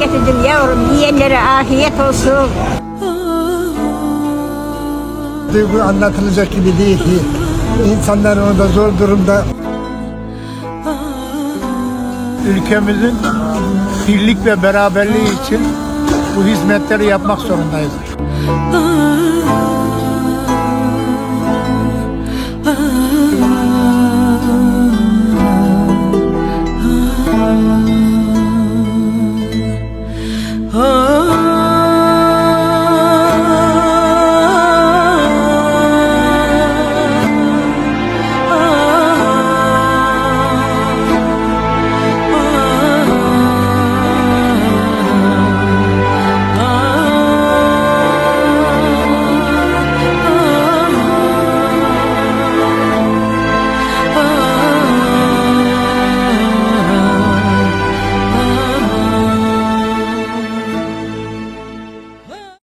yemek getirdim yavrum. Yiyenlere afiyet olsun. Duygu anlatılacak gibi değil ki. İnsanlar orada zor durumda. ülkemizin birlik ve beraberliği için bu hizmetleri yapmak zorundayız.